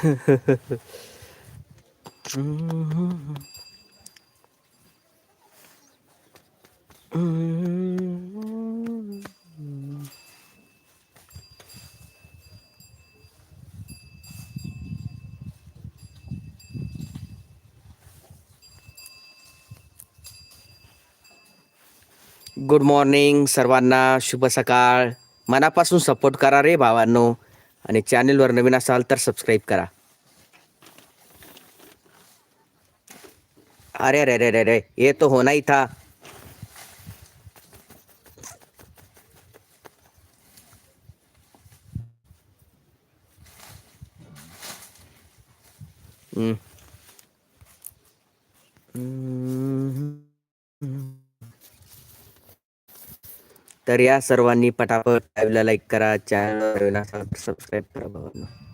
good morning सर्वांना शुभ सकाळ मनापासून सपोर्ट करा रे भावांनो અને ચેનલ પર નવિન આસલ તર સબ્સ્ક્રાઇબ કર આરે આરે આરે આરે એ તો હોનાઈ થા હમ तर या सर्वांनी पटापट लाईक करा चॅनल सबस्क्राईब करा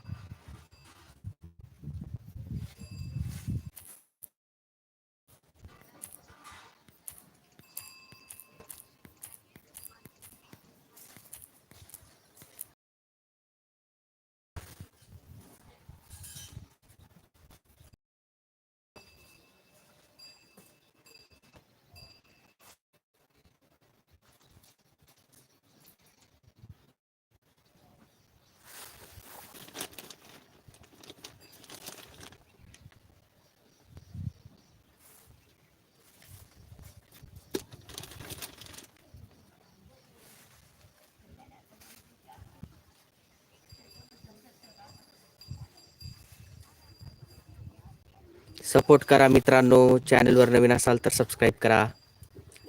सपोर्ट करा मित्रांनो चॅनलवर नवीन असाल तर सबस्क्राईब करा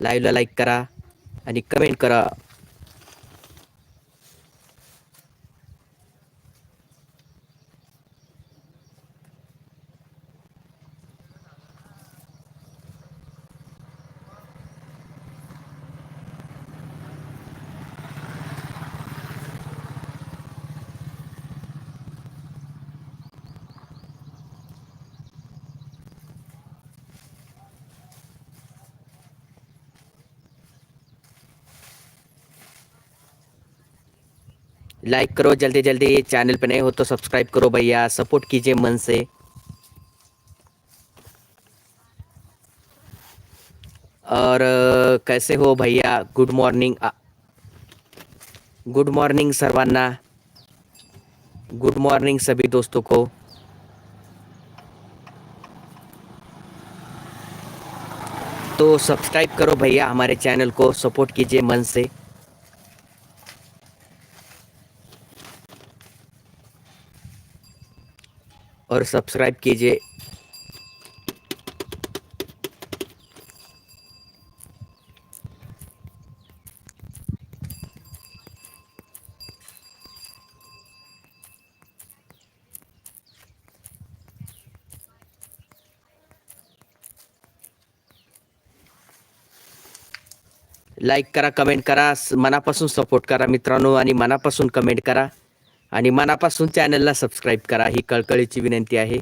लाईव्हला लाईक करा आणि कमेंट करा लाइक करो जल्दी जल्दी चैनल पे नए हो तो सब्सक्राइब करो भैया सपोर्ट कीजिए मन से और कैसे हो भैया गुड मॉर्निंग गुड मॉर्निंग सर्वाना गुड मॉर्निंग सभी दोस्तों को तो सब्सक्राइब करो भैया हमारे चैनल को सपोर्ट कीजिए मन से और सब्सक्राइब कीजिए लाइक करा कमेंट करा मनापासून सपोर्ट करा मित्रांनो आणि मनापासून कमेंट करा आणि मनापासून चॅनलला सबस्क्राईब करा ही कळकळीची विनंती आहे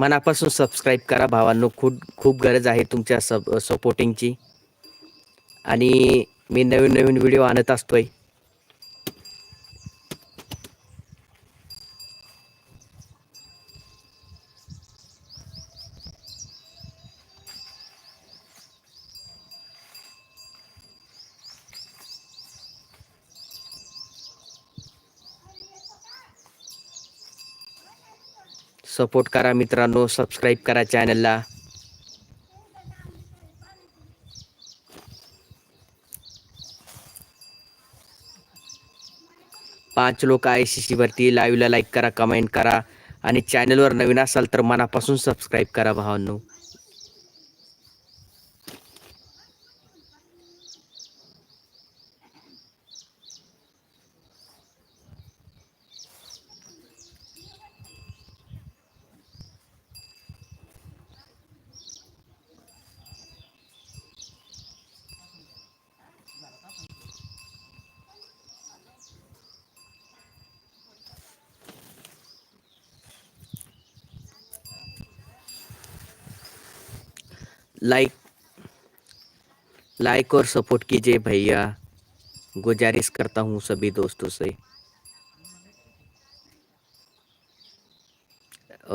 मनापासून सबस्क्राईब करा भावांनो खूप खूप गरज आहे तुमच्या सब सपोर्टिंगची आणि मी नवीन नवीन व्हिडिओ आणत असतोय सपोर्ट करा मित्रांनो सबस्क्राईब करा चॅनलला पाच लोक आय सी सी वरती लाईव्हला लाईक करा कमेंट करा आणि चॅनलवर नवीन असाल तर मनापासून सबस्क्राईब करा भावांनो लाइक लाइक और सपोर्ट कीजिए भैया गुजारिश करता हूँ सभी दोस्तों से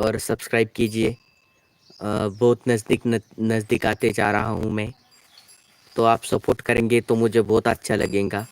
और सब्सक्राइब कीजिए बहुत नज़दीक नज़दीक आते जा रहा हूँ मैं तो आप सपोर्ट करेंगे तो मुझे बहुत अच्छा लगेगा